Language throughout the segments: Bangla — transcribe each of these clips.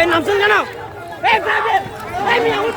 এই নামছেন জানাও এই মিয়া উঠ।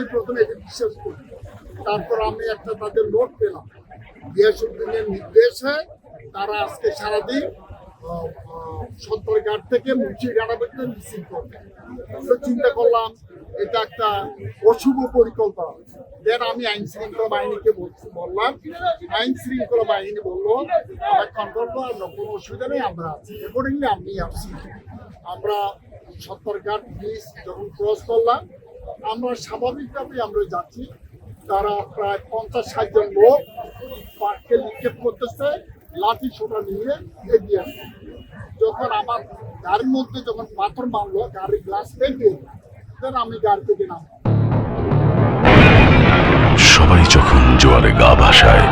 আমি প্রথমে বিশ্বাস করি। তারপর আমি একটা তাদের নোট পেলাম। গিয়াসুদ্দিনের নির্দেশে তারা আজকে সারাদিন সত্তরঘাট থেকে মুন্সিঘাটা পর্যন্ত মিছিল করবে। চিন্তা করলাম, এটা একটা অশুভ পরিকল্পনা। দেন আমি আইন শৃঙ্খলা বাহিনীকে বলছি, বললাম, আইন শৃঙ্খলা বাহিনী বলল, আমরা কন্ট্রোল করব কোনো অসুবিধা নেই, আমরা আছি। অ্যাকর্ডিংলি আমি আসছি আমরা সত্তরঘাট ব্রিজ যখন ক্রস করলাম আমরা স্বাভাবিকভাবে আমরা যাচ্ছি। তারা প্রায় পঞ্চাশ ষাট জন লোক পার্ককে নিক্ষেপ করতেছে, লাঠি ছোটা নিয়ে এগিয়ে। যখন আমার গাড়ির মধ্যে যখন পাথর মারলো, গাড়ির গ্লাস ভেঙে দেন, আমি গাড়ি থেকে নাম সবাই যখন জোয়ারে গা ভাসায়,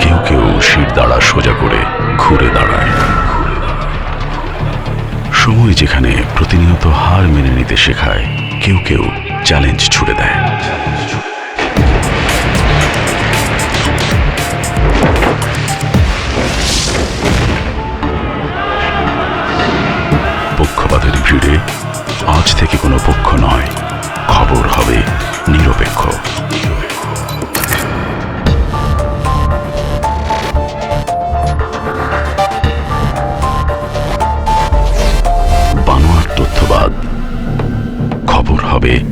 কেউ কেউ শির দাঁড়া সোজা করে ঘুরে দাঁড়ায়। সময় যেখানে প্রতিনিয়ত হার মেনে নিতে শেখায়, কেউ কেউ চ্যালেঞ্জ ছুড়ে দেয়। পক্ষপাতের ভিড়ে আজ থেকে কোনো পক্ষ নয়। খবর হবে নিরপেক্ষ। বানোয়ার তথ্যবাদ। খবর হবে